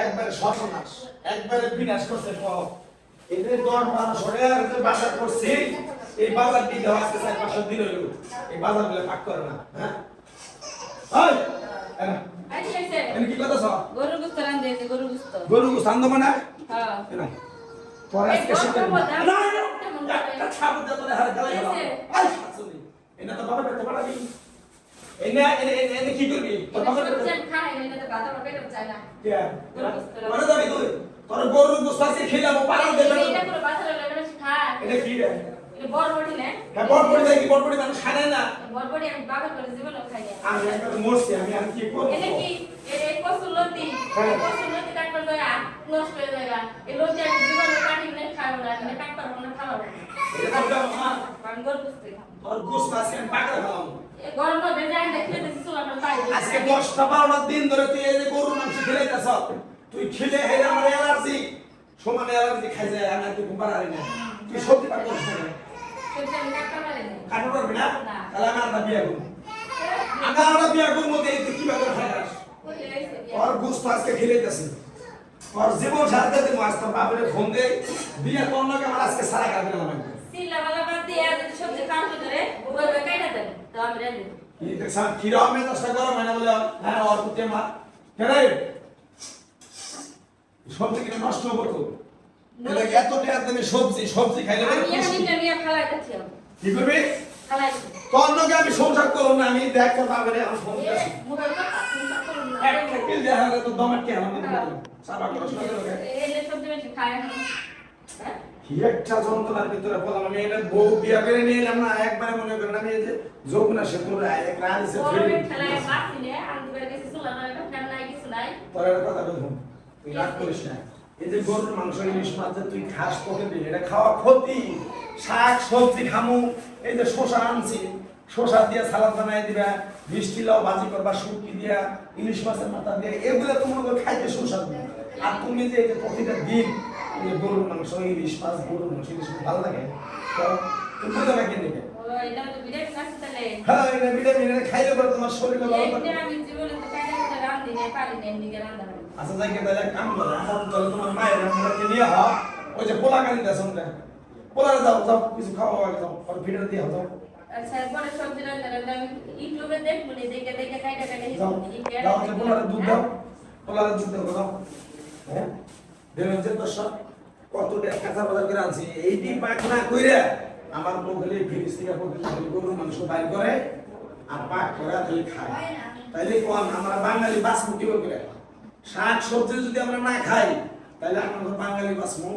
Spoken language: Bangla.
একবারে সর্বনাশ একবারে বিনাশ করছে এদের বাজার করছি এই বাজার দিকে আজকে চার পাঁচশো দিন হইল। এই বাজারগুলো পাক করে না হ্যাঁ? কি কথা সব গরু গুস্ত রান্ধে গরু গুস্ত। গরু গোস্ত মানে? হ্যাঁ। এনা আজকে এই না একটা ছাপ দিয়ে তোরে হারে গালাই গেলাম আই শাশুড়ি তো বাবা পেতে পারাবি এনে এনে এনে এনে কি করবি তোর আমি খাই না এটা ভাত আমার পেটে চায় না কে। মানে যাবি তুই তোর গরুর গোস্ত আজকে খেলাম পাড়া দেবে এটা পুরো বাজারে লাগে খায় এটা কি রে এটা বড় বড়ি না হ্যাঁ বটবটি দেয় কি বটবটি মানুষ খায় না বড় বড়ি আমি বাবার করে জীবনে খাই আমি একটা তো মরছি আমি আর কি করব এটা কি এই কসুর লতি হ্যাঁ। কসুর লতি কাটবার দয়া নষ্ট হয়ে যায় এই লতি আমি জীবনে কাটি না খাব না আমি কাটবার না খাব এটা তো আমার আমি খাব তোর গোস্ত আজকে আমি পাকড়া খেলাম আজকে দশটা বারোটা দিন ধরে তুই এই যে গরুর মাংস খেলাইতেছ তুই খেলে হে আমার অ্যালার্জি। সমান অ্যালার্জি খাই যায় আমি তুই ঘুম পারি না। তুই সবজি পাক না কাটতে কাটতে পারবি না। তাহলে আমি আমরা বিয়া করব। আমি আমরা বিয়া করব তুই কীভাবে খাইস কই আইছে বিয়া। তোর আজকে খেলাইতেছি। তোর জীবন সাথে তুই আজ তোর বাপরে ফোন দে বিয়া কর না আমার আজকে সারা কাটবে না আমাকে। সিলা वाला বাদ দিয়ে সবজি খাওয়া ধরে ওই কাইটা দেন? তো আমি এটা এত টাকা সবজি সবজি খাইলে নিয়ে খালাই কি করবি খালাই তোর সংসার করব না আমি দেখ আমি ফোন করছি মোবাইল না তো কে আমার কি একটা যন্ত্রণার ভিতরে বললাম আমি এটা বউ বিয়া করে নিয়ে এলাম না একবারে মনে করেন আমি এই যে সে এক বাসি নে আমি বের গেছি। চুলা না এটা ফ্যান নাই কিছু নাই। তোর একটা কথা বলব তুই রাগ করিস না। এই যে গরুর মাংস ইলিশ মাছ তুই খাস দিই এটা খাওয়া ক্ষতি। শাক সবজি খামু। এই যে শশা আনছি শশা দিয়ে সালাদ বানাই দিবা মিষ্টি লাউ ভাজি করবা শুটকি দিয়া ইলিশ মাছের মাথা দিয়ে এগুলো তোমার করে খাইতে শশা দিবে। আর তুমি যে এই যে প্রতিটা দিন যে গরুর মাংস ইলিশ মাছ গরুর মাংস ইলিশ ভালো লাগে। তো তুমি নেবে তো হ্যাঁ এটা ভিটামিন খাইলে পরে তোমার শরীরে ভালো থাকে। আচ্ছা যাই তাহলে কাম করো এখন তাহলে তোমার মায়ের আমরাকে নিয়ে হও ওই যে পোলা গাড়ি দেশ পোলারে যাও যাও কিছু খাওয়া আগে যাও আর ভিডিও দিয়ে যাও আচ্ছা পরে সবজি রান্ধা রান্ধা আমি ইউটিউবে দেখব নি দেখে দেখে কাইটা কাইটা যাও পোলারে দুধ দাও পোলারে দুধ দাও। হ্যাঁ? দেখুন যে দর্শক কত কাঁচা বাজার করে আনছি। এইটি পাক না কইরা আমার মুখলে ফিরিস থেকে প্রতিদিন গরুর মাংস বাইর করে আর পাক করে তাহলে খায়। তাইলে কোন আমরা বাঙালি বাসমু কি করে? শাক সবজি যদি আমরা না খাই তাহলে আমরা বাঙালি বাসমু